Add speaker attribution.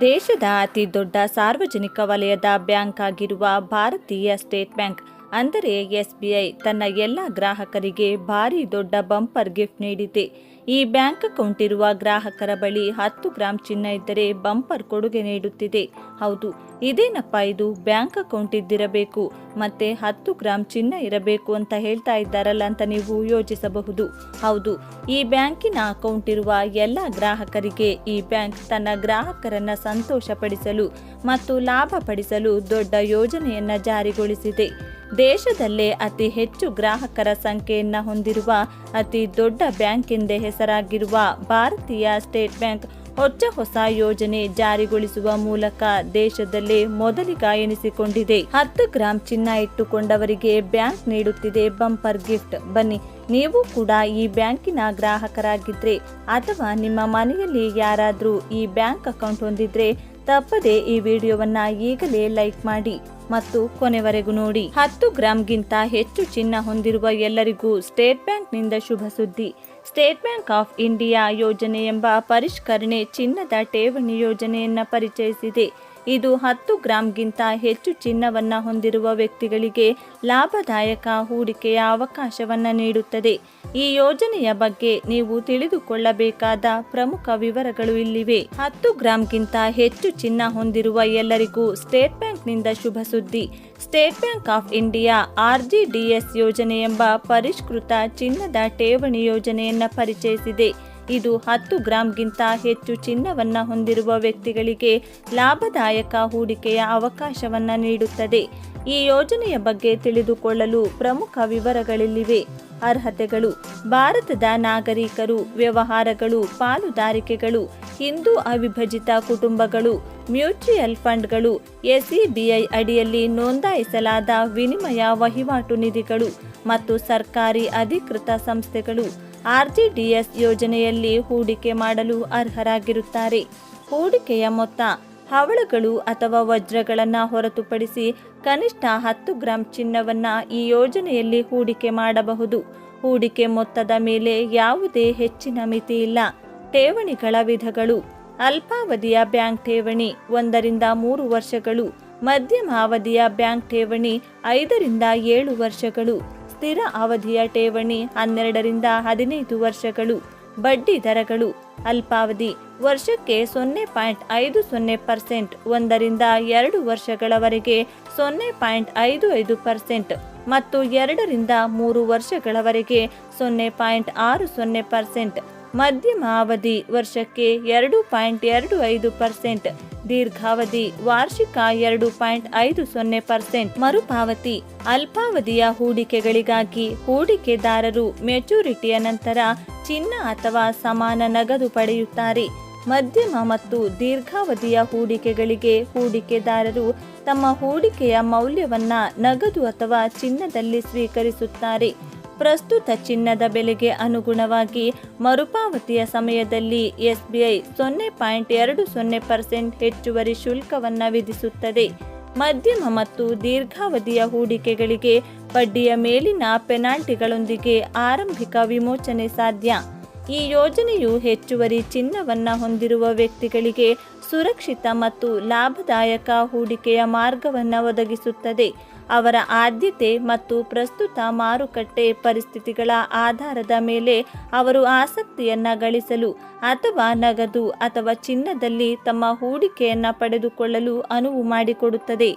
Speaker 1: ದೇಶದ ಅತಿ ದೊಡ್ಡ ಸಾರ್ವಜನಿಕ ವಲಯದ ಬ್ಯಾಂಕ್ ಆಗಿರುವ ಭಾರತೀಯ ಸ್ಟೇಟ್ ಬ್ಯಾಂಕ್, ಅಂದರೆ ಎಸ್ಬಿಐ, ತನ್ನ ಎಲ್ಲ ಗ್ರಾಹಕರಿಗೆ ಭಾರಿ ದೊಡ್ಡ ಬಂಪರ್ ಗಿಫ್ಟ್ ನೀಡಿದೆ. ಈ ಬ್ಯಾಂಕ್ ಅಕೌಂಟ್ ಇರುವ ಗ್ರಾಹಕರ ಬಳಿ ಹತ್ತು ಗ್ರಾಂ ಚಿನ್ನ ಇದ್ದರೆ ಬಂಪರ್ ಕೊಡುಗೆ ನೀಡುತ್ತಿದೆ. ಹೌದು, ಇದೇನಪ್ಪ ಇದು? ಬ್ಯಾಂಕ್ ಅಕೌಂಟ್ ಇದ್ದಿರಬೇಕು. ಮತ್ತೆ ಹತ್ತು ಗ್ರಾಂ ಚಿನ್ನ ಇರಬೇಕು ಅಂತ ಹೇಳ್ತಾ ಇದ್ದಾರಲ್ಲ ಅಂತ ನೀವು ಯೋಚಿಸಬಹುದು. ಹೌದು, ಈ ಬ್ಯಾಂಕಿನ ಅಕೌಂಟ್ ಇರುವ ಎಲ್ಲ ಗ್ರಾಹಕರಿಗೆ ಈ ಬ್ಯಾಂಕ್ ತನ್ನ ಗ್ರಾಹಕರನ್ನ ಸಂತೋಷಪಡಿಸಲು ಮತ್ತು ಲಾಭ ಪಡಿಸಲು ದೊಡ್ಡ ಯೋಜನೆಯನ್ನ ಜಾರಿಗೊಳಿಸಿದೆ. ದೇಶದಲ್ಲೇ ಅತಿ ಹೆಚ್ಚು ಗ್ರಾಹಕರ ಸಂಖ್ಯೆಯನ್ನ ಹೊಂದಿರುವ ಅತಿ ದೊಡ್ಡ ಬ್ಯಾಂಕ್ ಎಂದೇ ಹೆಸರಾಗಿರುವ ಭಾರತೀಯ ಸ್ಟೇಟ್ ಬ್ಯಾಂಕ್ ಹೊಚ್ಚ ಹೊಸ ಯೋಜನೆ ಜಾರಿಗೊಳಿಸುವ ಮೂಲಕ ದೇಶದಲ್ಲೇ ಮೊದಲಿಗ ಎನಿಸಿಕೊಂಡಿದೆ. ಹತ್ತು ಗ್ರಾಂ ಚಿನ್ನ ಇಟ್ಟುಕೊಂಡವರಿಗೆ ಬ್ಯಾಂಕ್ ನೀಡುತ್ತಿದೆ ಬಂಪರ್ ಗಿಫ್ಟ್. ಬನ್ನಿ, ನೀವು ಕೂಡ ಈ ಬ್ಯಾಂಕಿನ ಗ್ರಾಹಕರಾಗಿದ್ರೆ ಅಥವಾ ನಿಮ್ಮ ಮನೆಯಲ್ಲಿ ಯಾರಾದರೂ ಈ ಬ್ಯಾಂಕ್ ಅಕೌಂಟ್ ಹೊಂದಿದ್ರೆ ತಪ್ಪದೆ ಈ ವಿಡಿಯೋವನ್ನ ಈಗಲೇ ಲೈಕ್ ಮಾಡಿ. ಮತ್ತು ಕೊನೆವರೆಗೂ ನೋಡಿ. ಹತ್ತು ಗ್ರಾಂಗಿಂತ ಹೆಚ್ಚು ಚಿನ್ನ ಹೊಂದಿರುವ ಎಲ್ಲರಿಗೂ ಸ್ಟೇಟ್ ಬ್ಯಾಂಕ್ನಿಂದ ಶುಭ ಸುದ್ದಿ. ಸ್ಟೇಟ್ ಬ್ಯಾಂಕ್ ಆಫ್ ಇಂಡಿಯಾ ಯೋಜನೆ ಎಂಬ ಪರಿಷ್ಕರಣೆ ಚಿನ್ನದ ಠೇವಣಿ ಯೋಜನೆಯನ್ನ ಪರಿಚಯಿಸಿದೆ. ಇದು ಹತ್ತು ಗ್ರಾಂಗಿಂತ ಹೆಚ್ಚು ಚಿನ್ನವನ್ನ ಹೊಂದಿರುವ ವ್ಯಕ್ತಿಗಳಿಗೆ ಲಾಭದಾಯಕ ಹೂಡಿಕೆಯ ಅವಕಾಶವನ್ನ ನೀಡುತ್ತದೆ. ಈ ಯೋಜನೆಯ ಬಗ್ಗೆ ನೀವು ತಿಳಿದುಕೊಳ್ಳಬೇಕಾದ ಪ್ರಮುಖ ವಿವರಗಳು ಇಲ್ಲಿವೆ. ಹತ್ತು ಗ್ರಾಂಗಿಂತ ಹೆಚ್ಚು ಚಿನ್ನ ಹೊಂದಿರುವ ಎಲ್ಲರಿಗೂ ಸ್ಟೇಟ್ ಬ್ಯಾಂಕ್ನಿಂದ ಶುಭ ಸುದ್ದಿ. State bank of India RGDS ಯೋಜನೆ ಎಂಬ ಪರಿಷ್ಕೃತ ಚಿನ್ನದ ಠೇವಣಿ ಯೋಜನೆಯನ್ನ ಪರಿಚಯಿಸಿದೆ. ಇದು ಹತ್ತು ಗ್ರಾಂಗಿಂತ ಹೆಚ್ಚು ಚಿನ್ನವನ್ನು ಹೊಂದಿರುವ ವ್ಯಕ್ತಿಗಳಿಗೆ ಲಾಭದಾಯಕ ಹೂಡಿಕೆಯ ಅವಕಾಶವನ್ನ ನೀಡುತ್ತದೆ. ಈ ಯೋಜನೆಯ ಬಗ್ಗೆ ತಿಳಿದುಕೊಳ್ಳಲು ಪ್ರಮುಖ ವಿವರಗಳಿಲ್ಲಿವೆ. ಅರ್ಹತೆಗಳು, ಭಾರತದ ನಾಗರಿಕರು, ವ್ಯವಹಾರಗಳು, ಪಾಲುದಾರಿಕೆಗಳು, ಹಿಂದೂ ಅವಿಭಜಿತ ಕುಟುಂಬಗಳು, ಮ್ಯೂಚುಯಲ್ ಫಂಡ್ಗಳು, ಎಸ್ಇಬಿಐ ಅಡಿಯಲ್ಲಿ ನೋಂದಾಯಿಸಲಾದ ವಿನಿಮಯ ವಹಿವಾಟು ನಿಧಿಗಳು ಮತ್ತು ಸರ್ಕಾರಿ ಅಧಿಕೃತ ಸಂಸ್ಥೆಗಳು. ಆರ್ಜಿಡಿಎಸ್ ಯೋಜನೆಯಲ್ಲಿ ಹೂಡಿಕೆ ಮಾಡಲು ಅರ್ಹರಾಗಿರುತ್ತಾರೆ. ಹೂಡಿಕೆಯ ಮೊತ್ತ ಹವಳಗಳು ಅಥವಾ ವಜ್ರಗಳನ್ನು ಹೊರತುಪಡಿಸಿ ಕನಿಷ್ಠ ಹತ್ತು ಗ್ರಾಂ ಚಿನ್ನವನ್ನು ಈ ಯೋಜನೆಯಲ್ಲಿ ಹೂಡಿಕೆ ಮಾಡಬಹುದು. ಹೂಡಿಕೆ ಮೊತ್ತದ ಮೇಲೆ ಯಾವುದೇ ಹೆಚ್ಚಿನ ಮಿತಿ ಇಲ್ಲ. ಠೇವಣಿಗಳ ವಿಧಗಳು. ಅಲ್ಪಾವಧಿಯ ಬ್ಯಾಂಕ್ ಠೇವಣಿ ಒಂದರಿಂದ ಮೂರು ವರ್ಷಗಳು. ಮಧ್ಯಮ ಅವಧಿಯ ಬ್ಯಾಂಕ್ ಠೇವಣಿ ಐದರಿಂದ ಏಳು ವರ್ಷಗಳು. ಸ್ಥಿರ ಅವಧಿಯ ಠೇವಣಿ ಹನ್ನೆರಡರಿಂದ ಹದಿನೈದು ವರ್ಷಗಳು, ಬಡ್ಡಿ ದರಗಳು ಅಲ್ಪಾವಧಿ ವರ್ಷಕ್ಕೆ ಸೊನ್ನೆ ಪಾಯಿಂಟ್ ಐದು ಸೊನ್ನೆ ಪರ್ಸೆಂಟ್, ಒಂದರಿಂದ ಎರಡು ವರ್ಷಗಳವರೆಗೆ ಸೊನ್ನೆ ಪಾಯಿಂಟ್ ಐದು ಐದು ಪರ್ಸೆಂಟ್ ಮತ್ತು ಎರಡರಿಂದ ಮೂರು ವರ್ಷಗಳವರೆಗೆ ಸೊನ್ನೆ ಪಾಯಿಂಟ್ ಆರು ಸೊನ್ನೆ ಪರ್ಸೆಂಟ್. ಮಧ್ಯಮ ಅವಧಿ ವರ್ಷಕ್ಕೆ ಎರಡು ಪಾಯಿಂಟ್ ಎರಡು ಐದು ಪರ್ಸೆಂಟ್, ದೀರ್ಘಾವಧಿ ವಾರ್ಷಿಕ ಎರಡು ಪಾಯಿಂಟ್ ಐದು ಸೊನ್ನೆ ಪರ್ಸೆಂಟ್, ಮರುಪಾವತಿ ಅಲ್ಪಾವಧಿಯ ಹೂಡಿಕೆಗಳಿಗಾಗಿ ಹೂಡಿಕೆದಾರರು ಮೆಚುರಿಟಿಯ ನಂತರ ಚಿನ್ನ ಅಥವಾ ಸಮಾನ ನಗದು ಪಡೆಯುತ್ತಾರೆ. ಮಧ್ಯಮ ಮತ್ತು ದೀರ್ಘಾವಧಿಯ ಹೂಡಿಕೆಗಳಿಗೆ ಹೂಡಿಕೆದಾರರು ತಮ್ಮ ಹೂಡಿಕೆಯ ಮೌಲ್ಯವನ್ನ ನಗದು ಅಥವಾ ಚಿನ್ನದಲ್ಲಿ ಸ್ವೀಕರಿಸುತ್ತಾರೆ. ಪ್ರಸ್ತುತ ಚಿನ್ನದ ಬೆಲೆಗೆ ಅನುಗುಣವಾಗಿ ಮರುಪಾವತಿಯ ಸಮಯದಲ್ಲಿ ಎಸ್ಬಿಐ ಸೊನ್ನೆ ಪಾಯಿಂಟ್ ಎರಡು ಸೊನ್ನೆ ಪರ್ಸೆಂಟ್ ಹೆಚ್ಚುವರಿ ಶುಲ್ಕವನ್ನು ವಿಧಿಸುತ್ತದೆ. ಮಧ್ಯಮ ಮತ್ತು ದೀರ್ಘಾವಧಿಯ ಹೂಡಿಕೆಗಳಿಗೆ ಬಡ್ಡಿಯ ಮೇಲಿನ ಪೆನಾಲ್ಟಿಗಳೊಂದಿಗೆ ಆರಂಭಿಕ ವಿಮೋಚನೆ ಸಾಧ್ಯ. ಈ ಯೋಜನೆಯು ಹೆಚ್ಚುವರಿ ಚಿನ್ನವನ್ನು ಹೊಂದಿರುವ ವ್ಯಕ್ತಿಗಳಿಗೆ ಸುರಕ್ಷಿತ ಮತ್ತು ಲಾಭದಾಯಕ ಹೂಡಿಕೆಯ ಮಾರ್ಗವನ್ನು ಒದಗಿಸುತ್ತದೆ. ಅವರ ಆದ್ಯತೆ ಮತ್ತು ಪ್ರಸ್ತುತ ಮಾರುಕಟ್ಟೆ ಪರಿಸ್ಥಿತಿಗಳ ಆಧಾರದ ಮೇಲೆ ಅವರು ಆಸಕ್ತಿಯನ್ನು ಗಳಿಸಲು ಅಥವಾ ನಗದು ಅಥವಾ ಚಿನ್ನದಲ್ಲಿ ತಮ್ಮ ಹೂಡಿಕೆಯನ್ನು ಪಡೆದುಕೊಳ್ಳಲು ಅನುವು ಮಾಡಿಕೊಡುತ್ತದೆ.